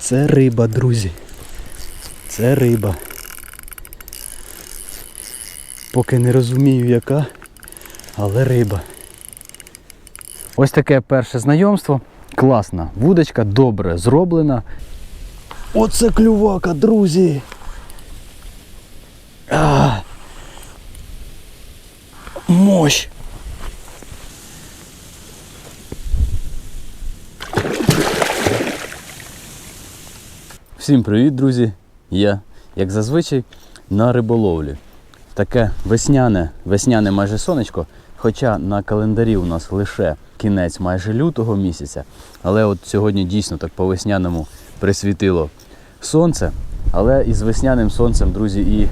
Це риба, друзі. Це риба. Поки не розумію яка, але риба. Ось таке перше знайомство. Класна вудочка, добре зроблена. Оце клювака, друзі. А! Мощ! Всім привіт, друзі! Я, як зазвичай, на риболовлі. Таке весняне, весняне майже сонечко, хоча на календарі у нас лише кінець майже лютого місяця. Але от сьогодні дійсно так по весняному присвітило сонце. Але із весняним сонцем, друзі, і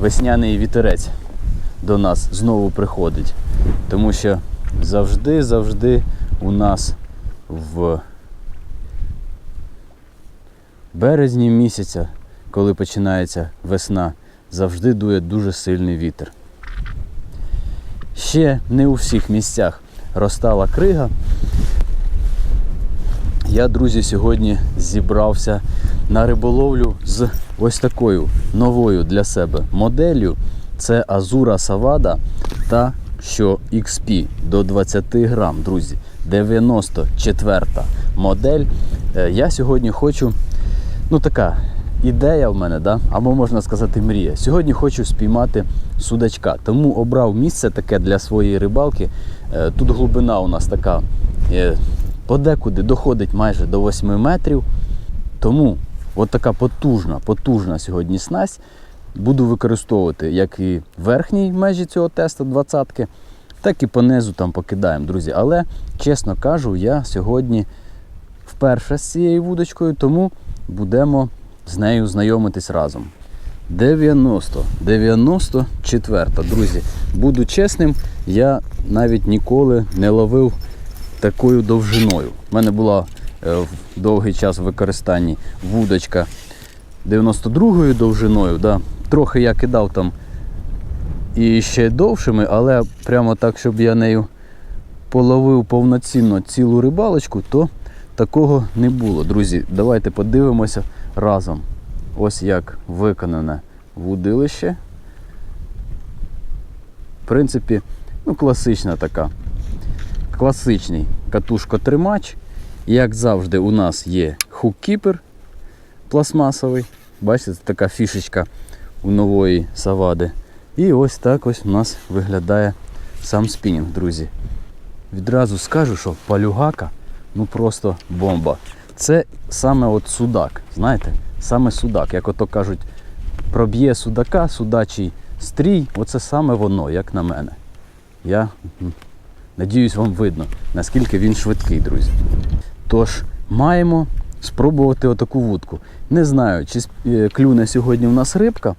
весняний вітерець до нас знову приходить. Тому що завжди-завжди у нас в березні місяця, коли починається весна, завжди дує дуже сильний вітер. Ще не у всіх місцях розтала крига. Я, друзі, сьогодні зібрався на риболовлю з ось такою новою для себе моделлю. Це Азура Савада та що XP до 20 грам, друзі. 94 модель. Е, Я сьогодні хочу ну така ідея в мене, да? або можна сказати мрія. Сьогодні хочу спіймати судачка, тому обрав місце таке для своєї рибалки. Е, Тут глибина у нас така е, подекуди доходить майже до 8 метрів. Тому от така потужна, потужна сьогодні снасть буду використовувати як і верхній межі цього тесту 20-ки, так і по низу там покидаємо, друзі. Але, чесно кажу, я сьогодні вперше з цією вудочкою, тому будемо з нею знайомитись разом. 90, 94, друзі. Буду чесним, я навіть ніколи не ловив такою довжиною. У мене була е, довгий час в використанні вудочка 92-ю довжиною. Да. Трохи я кидав там і ще довшими, але прямо так, щоб я нею половив повноцінно цілу рибалочку, то такого не було. Друзі, давайте подивимося разом. Ось як виконане вудилище. В принципі, ну, класична така. Класичний катушкотримач. Як завжди, у нас є хук-кіпер пластмасовий. Бачите, це така фішечка у нової савади. І ось так ось у нас виглядає сам спінінг, друзі. Відразу скажу, що палюгака ну просто бомба. Це саме от судак, знаєте, саме судак. Як ото кажуть, проб'є судака, судачий стрій, оце саме воно, як на мене. Я надіюсь, вам видно, наскільки він швидкий, друзі. Тож, маємо спробувати отаку вудку. Не знаю, чи е, клюне сьогодні у нас рибка.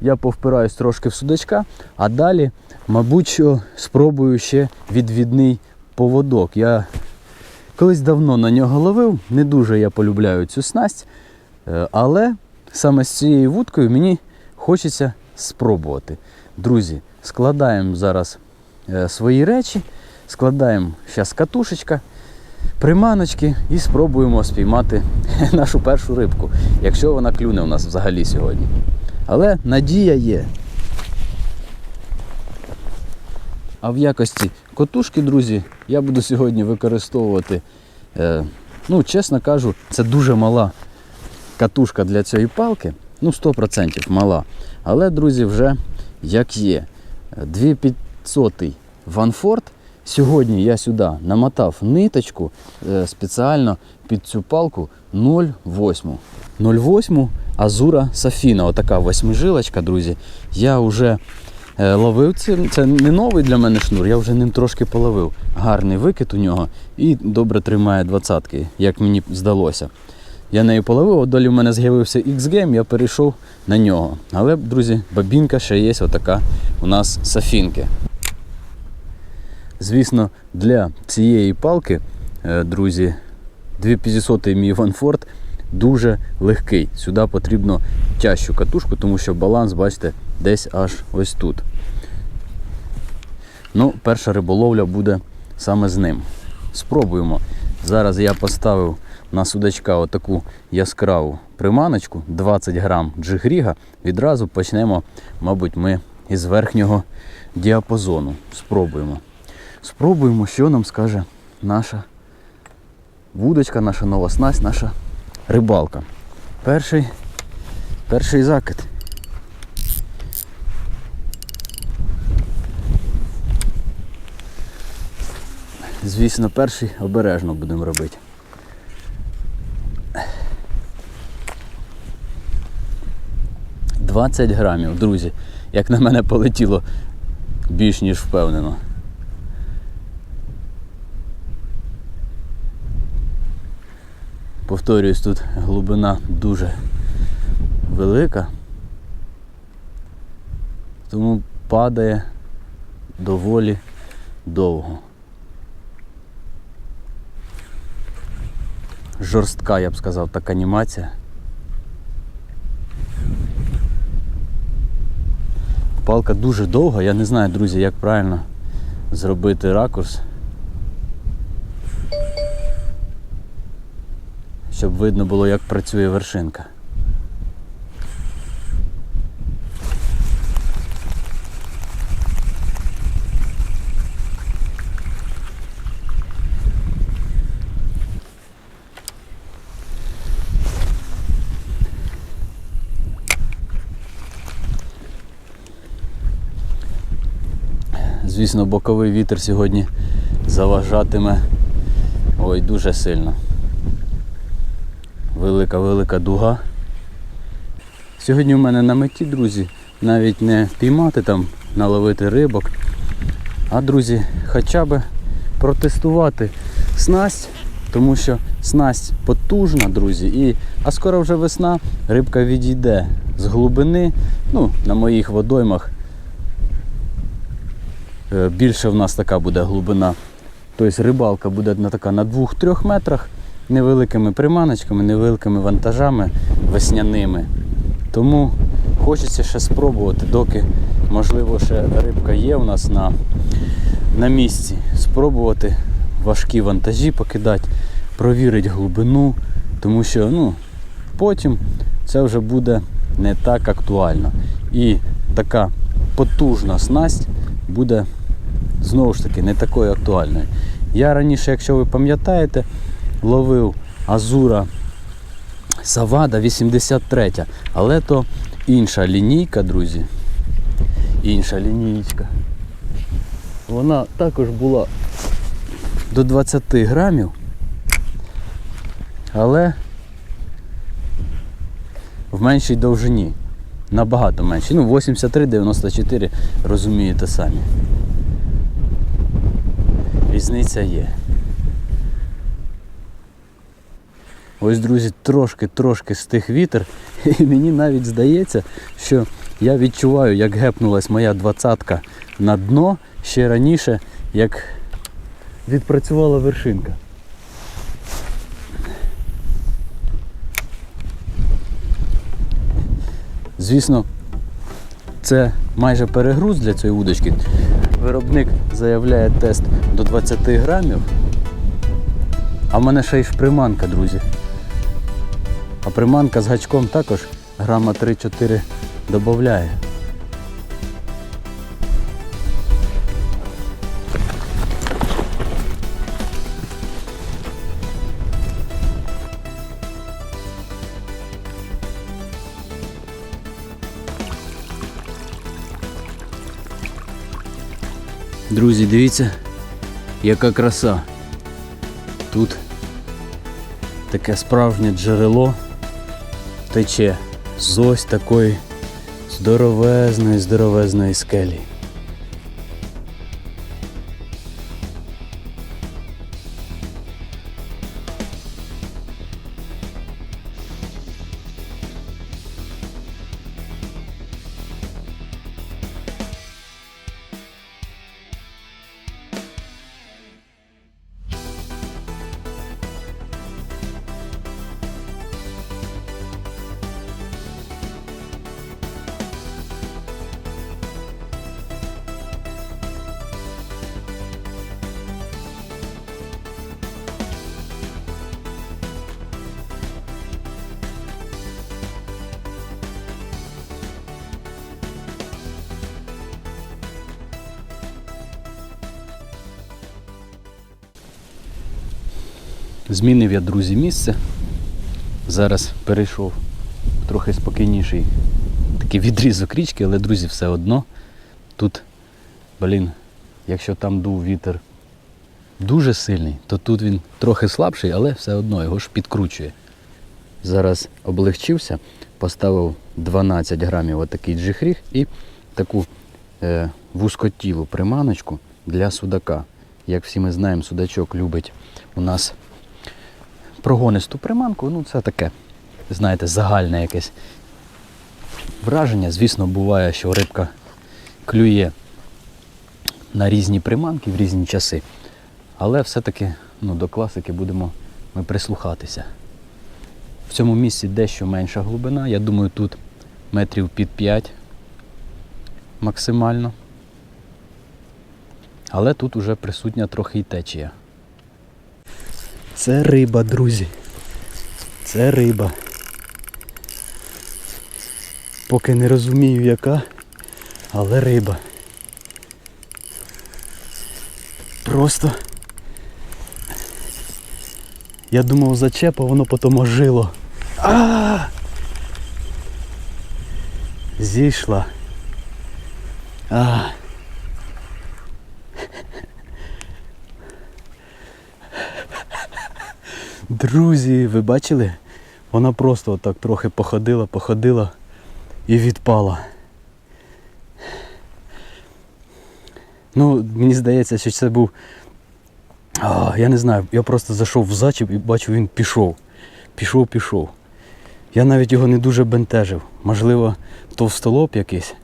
Я повпираюсь трошки в судачка, а далі, мабуть, спробую ще відвідний поводок. Я колись давно на нього ловив, не дуже я полюбляю цю снасть, е, але саме з цією вудкою мені хочеться спробувати. Друзі, складаємо зараз е, свої речі, складаємо зараз катушечка, приманочки і спробуємо спіймати нашу першу рибку, якщо вона клюне у нас взагалі сьогодні. Але надія є. А в якості котушки, друзі, я буду сьогодні використовувати, е, ну, чесно кажу, це дуже мала катушка для цієї палки. Ну, 100% мала. Але, друзі, вже як є. 2500 Ванфорд. Сьогодні я сюди намотав ниточку е, спеціально під цю палку 0,8. 0,8 Азура Сафіна. Отака восьмижилочка, друзі. Я вже ловив це. Це не новий для мене шнур, я вже ним трошки половив. Гарний викид у нього і добре тримає двадцятки, як мені здалося. Я нею половив, от долі в мене з'явився X-Game, я перейшов на нього. Але, друзі, бабінка ще є отака у нас сафінки. Звісно, для цієї палки, е, друзі, 2500 мій Ванфорд дуже легкий. Сюди потрібно тяжчу катушку, тому що баланс, бачите, десь аж ось тут. Ну, перша риболовля буде саме з ним. Спробуємо. Зараз я поставив на судачка отаку яскраву приманочку 20 грам джигріга, відразу почнемо, мабуть, ми із верхнього діапазону. Спробуємо. Спробуємо, що нам скаже наша вудочка, наша нова снасть, наша рибалка. Перший, перший закид. Звісно, перший обережно будемо робити. Двадцять грамів, друзі. Як на мене полетіло більш ніж впевнено. Повторююсь, тут глибина дуже велика, тому падає доволі довго. Жорстка, я б сказав, так анімація. Палка дуже довга, я не знаю, друзі, як правильно зробити ракурс. Щоб видно було, як працює вершинка. Звісно, боковий вітер сьогодні заважатиме ой дуже сильно. Велика велика дуга. Сьогодні у мене на меті, друзі, навіть не піймати там, наловити рибок, а друзі, хоча б протестувати снасть, тому що снасть потужна, друзі, і, а скоро вже весна, рибка відійде з глибини, ну, на моїх водоймах більше в нас така буде глибина. Тобто рибалка буде на така на 2-3 метрах, невеликими приманочками, невеликими вантажами весняними. Тому хочеться ще спробувати, доки можливо ще рибка є у нас на, на місці. Спробувати важкі вантажі покидати, провірити глибину, тому що ну, потім це вже буде не так актуально. І така потужна снасть буде знову ж таки не такою актуальною. Я раніше, якщо ви пам'ятаєте, ловив Азура Савада 83, але то інша лінійка, друзі. Інша лінійка. Вона також була до 20 грамів, але в меншій довжині. Набагато менші. Ну, 83-94, розумієте самі. Різниця є. Ось, друзі, трошки-трошки стих вітер, і мені навіть здається, що я відчуваю, як гепнулась моя двадцятка на дно ще раніше, як відпрацювала вершинка. Звісно, це майже перегруз для цієї удочки. Виробник заявляє тест до 20 грамів. А в мене ще й приманка, друзі. А приманка з гачком також грама 3-4 додає. Друзі, дивіться, яка краса. Тут таке справжнє джерело тече з ось такої здоровезної, здоровезної скелі. Змінив я, друзі, місце. Зараз перейшов в трохи спокійніший такий відрізок річки, але, друзі, все одно тут, блін, якщо там дув вітер дуже сильний, то тут він трохи слабший, але все одно його ж підкручує. Зараз облегчився, поставив 12 грамів отакий джихріг і таку е, вузькотілу приманочку для судака. Як всі ми знаємо, судачок любить у нас прогонисту приманку. Ну, це таке, знаєте, загальне якесь враження. Звісно, буває, що рибка клює на різні приманки в різні часи. Але все-таки ну, до класики будемо ми прислухатися. В цьому місці дещо менша глибина. Я думаю, тут метрів під 5 максимально. Але тут уже присутня трохи й течія. Це риба, друзі. Це риба. Поки не розумію яка, але риба. Просто. Я думав зачепа, воно потім ожило. А, -а, а Зійшла. А. Друзі, ви бачили? Вона просто отак трохи походила, походила і відпала. Ну, мені здається, що це був. А, я не знаю, я просто зайшов в зачіп і бачу, він пішов. Пішов, пішов. Я навіть його не дуже бентежив. Можливо, товстолоб якийсь.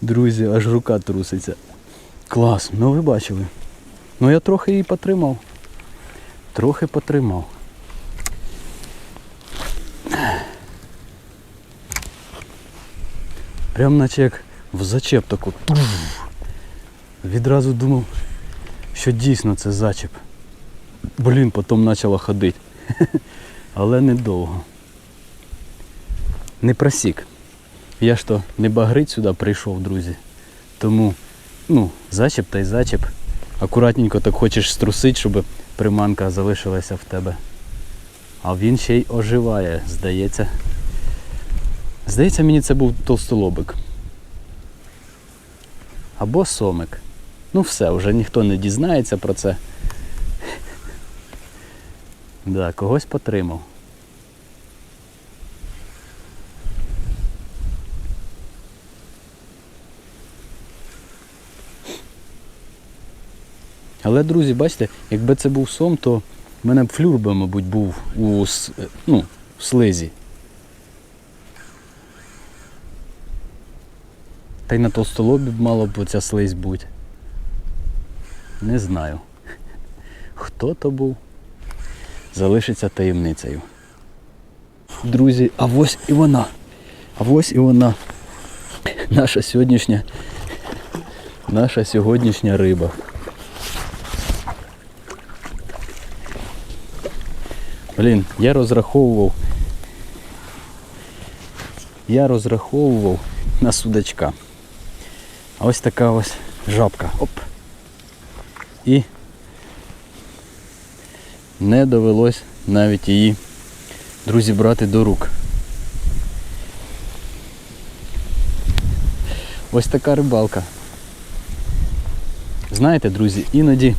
Друзі, аж рука труситься. Клас, ну ви бачили. Ну я трохи її потримав. Трохи потримав. Прям наче як в зачеп таку. Відразу думав, що дійсно це зачеп. Блін, потім почала ходити. Але недовго. Не просік. Я ж то не багрить сюди прийшов, друзі. Тому, ну, зачеп та й зачеп. Акуратненько так хочеш струсити, щоб приманка залишилася в тебе. А він ще й оживає, здається. Здається, мені це був толстолобик. Або сомик. Ну все, вже ніхто не дізнається про це. Да, когось потримав. Але, друзі, бачите, якби це був сом, то в мене б флюр би, мабуть, був у ну, в слизі. Та й на толстолобі б мало б оця слизь бути. Не знаю. Хто то був, залишиться таємницею. Друзі, а ось і вона. А ось і вона. Наша сьогоднішня. Наша сьогоднішня риба. Блін, я розраховував. Я розраховував на судачка. А ось така ось жабка. Оп. І не довелось навіть її, друзі, брати до рук. Ось така рибалка. Знаєте, друзі, іноді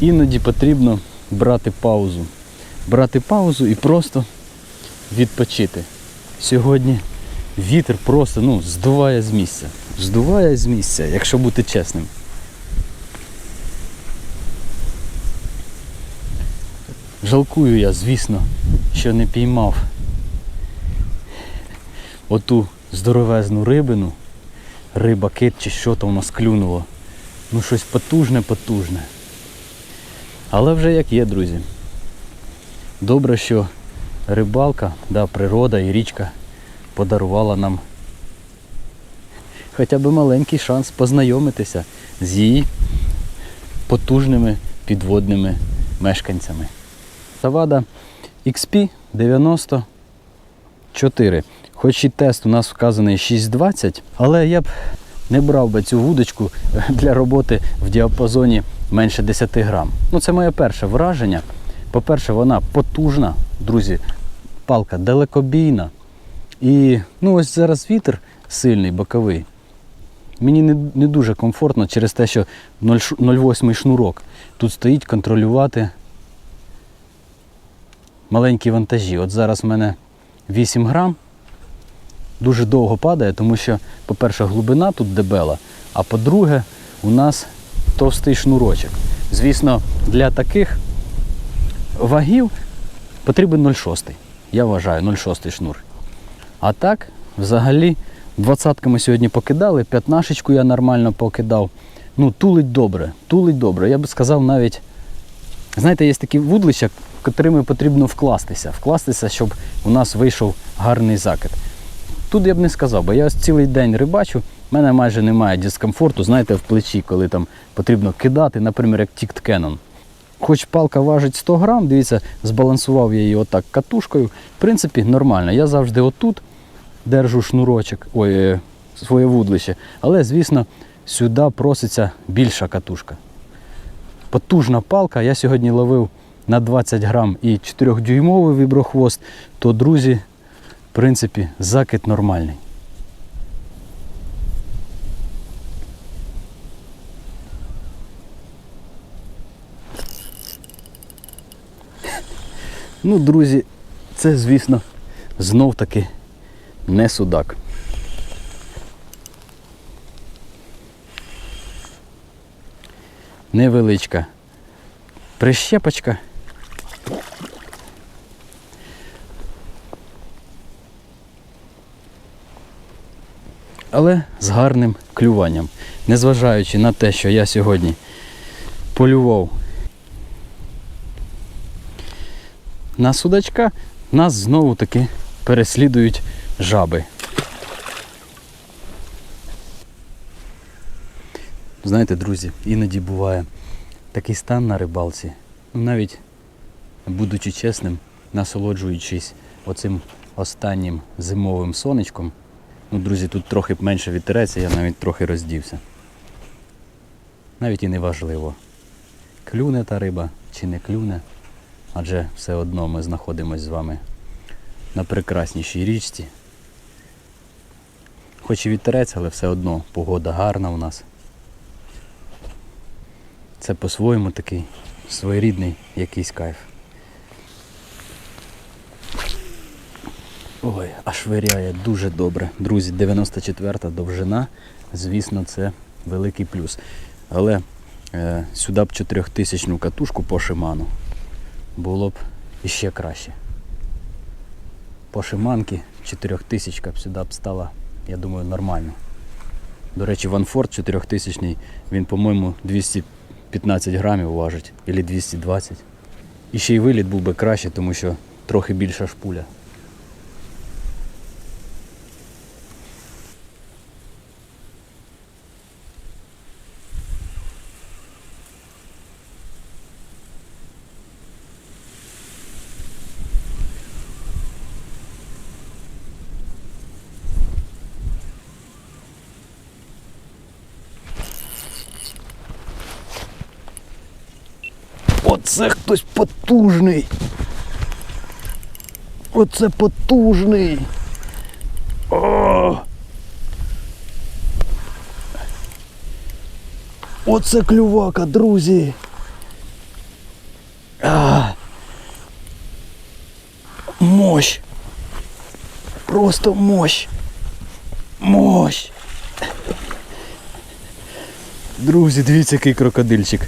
іноді потрібно брати паузу. Брати паузу і просто відпочити. Сьогодні вітер просто ну, здуває з місця. Здуває з місця, якщо бути чесним. Жалкую я, звісно, що не піймав оту здоровезну рибину, риба кит чи що то у нас клюнуло. Ну щось потужне, потужне. Але вже як є, друзі. Добре, що рибалка, да, природа і річка подарувала нам хоча б маленький шанс познайомитися з її потужними підводними мешканцями. Савада XP 94. Хоч і тест у нас вказаний 6,20, але я б не брав би цю вудочку для роботи в діапазоні менше 10 грам. Ну, це моє перше враження. По-перше, вона потужна, друзі, палка далекобійна. І ну, ось зараз вітер сильний, боковий. Мені не, не дуже комфортно через те, що 0,8 шнурок. Тут стоїть контролювати маленькі вантажі. От зараз в мене 8 грам. Дуже довго падає, тому що, по-перше, глибина тут дебела, а по-друге, у нас товстий шнурочок. Звісно, для таких вагів потрібен 0,6. Я вважаю, 0,6 шнур. А так, взагалі, двадцятками сьогодні покидали, п'ятнашечку я нормально покидав. Ну, тулить добре, тулить добре. Я би сказав навіть, знаєте, є такі вудлища, котрими потрібно вкластися. Вкластися, щоб у нас вийшов гарний закид. Тут я б не сказав, бо я ось цілий день рибачу, в мене майже немає дискомфорту, знаєте, в плечі, коли там потрібно кидати, наприклад, як Тікт Canon. Хоч палка важить 100 грам, дивіться, збалансував я її отак катушкою. В принципі, нормально. Я завжди отут держу шнурочок, ой, е, своє вудлище. Але, звісно, сюди проситься більша катушка. Потужна палка. Я сьогодні ловив на 20 грам і 4-дюймовий віброхвост, то, друзі, принципі, закид нормальний. Ну, друзі, це, звісно, знов таки не судак. Невеличка прищепочка. Але з гарним клюванням. Незважаючи на те, що я сьогодні полював на судачка, нас знову таки переслідують жаби. Знаєте, друзі, іноді буває такий стан на рибалці, ну, навіть будучи чесним, насолоджуючись оцим останнім зимовим сонечком. Ну, друзі, тут трохи менше вітереться, я навіть трохи роздівся. Навіть і не важливо, клюне та риба чи не клюне, адже все одно ми знаходимося з вами на прекраснішій річці. Хоч і вітерець, але все одно погода гарна у нас. Це по-своєму такий своєрідний якийсь кайф. Ой, аж виряє дуже добре. Друзі, 94-та довжина, звісно, це великий плюс. Але е, сюди б 4000 катушку по шиману було б іще краще. По шиманки 4000 б сюди б стала, я думаю, нормально. До речі, Ванфорд 4000 він, по-моєму, 215 грамів важить, або 220. І ще й виліт був би краще, тому що трохи більша шпуля. Оце хтось потужний. Оце потужний. О! Оце клювака, друзі. А! Мощь. Просто мощь. Мощь. Друзі, дивіться, який крокодильчик.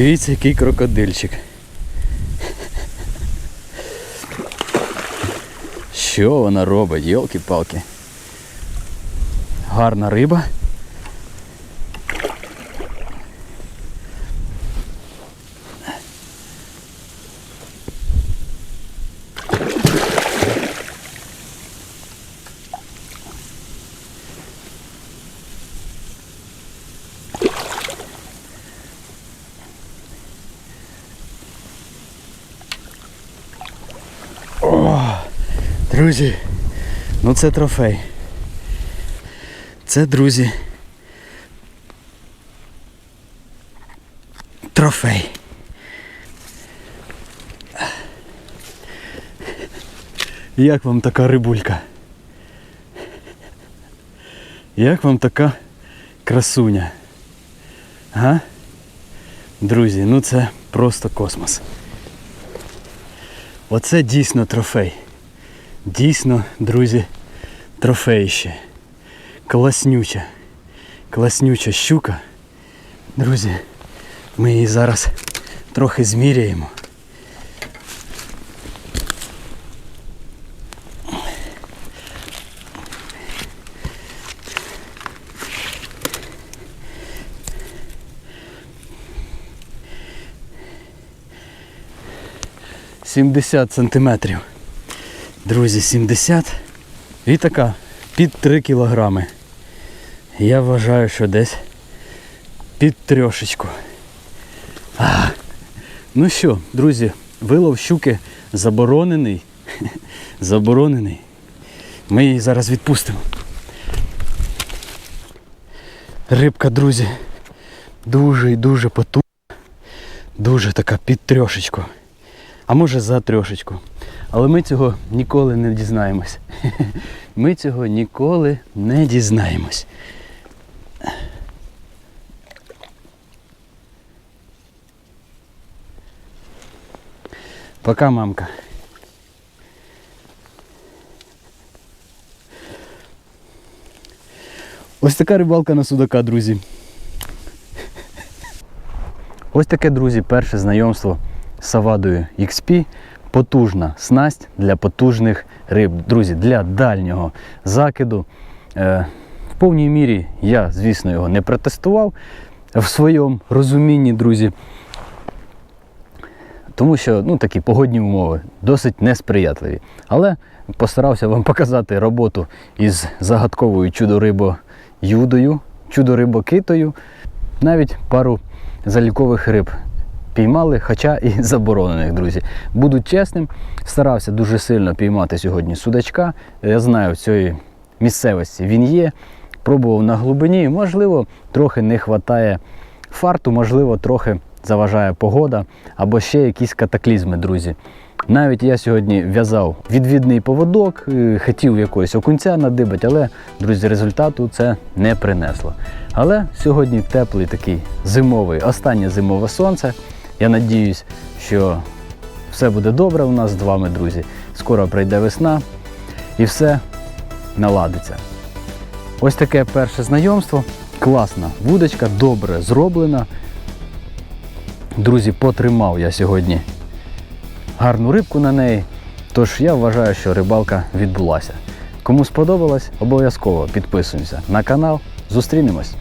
Дивіться, який крокодильчик. Що вона робить, йолки-палки. Гарна риба. Друзі, ну це трофей. Це, друзі. Трофей. Як вам така рибулька? Як вам така красуня? Га? Друзі, ну це просто космос. Оце дійсно трофей. Дійсно, друзі, трофеїще. Класнюча. Класнюча щука. Друзі, ми її зараз трохи зміряємо. Сімдесят сантиметрів. Друзі, 70. І така під 3 кілограми. Я вважаю, що десь під трьошечку. А, ну що, друзі, вилов щуки заборонений. Заборонений. Ми її зараз відпустимо. Рибка, друзі, дуже і дуже потужна. Дуже така під трьошечку. А може за трьошечку. Але ми цього ніколи не дізнаємось. Ми цього ніколи не дізнаємось. Пока, мамка. Ось така рибалка на судака, друзі. Ось таке, друзі, перше знайомство з Савадою XP. Потужна снасть для потужних риб. Друзі, для дальнього закиду. Е, в повній мірі я, звісно, його не протестував в своєму розумінні, друзі. Тому що ну, такі погодні умови досить несприятливі. Але постарався вам показати роботу із загадковою чудо-рибо юдою, чудо-рибокитою. Навіть пару залікових риб піймали, хоча і заборонених, друзі. Буду чесним, старався дуже сильно піймати сьогодні судачка. Я знаю, в цій місцевості він є. Пробував на глибині, можливо, трохи не вистачає фарту, можливо, трохи заважає погода або ще якісь катаклізми, друзі. Навіть я сьогодні в'язав відвідний поводок, е, хотів якогось окунця надибати, але, друзі, результату це не принесло. Але сьогодні теплий такий зимовий, останнє зимове сонце. Я надіюсь, що все буде добре у нас з вами, друзі. Скоро прийде весна і все наладиться. Ось таке перше знайомство. Класна вудочка, добре зроблена. Друзі, потримав я сьогодні гарну рибку на неї. Тож я вважаю, що рибалка відбулася. Кому сподобалось, обов'язково підписуємося на канал. Зустрінемось!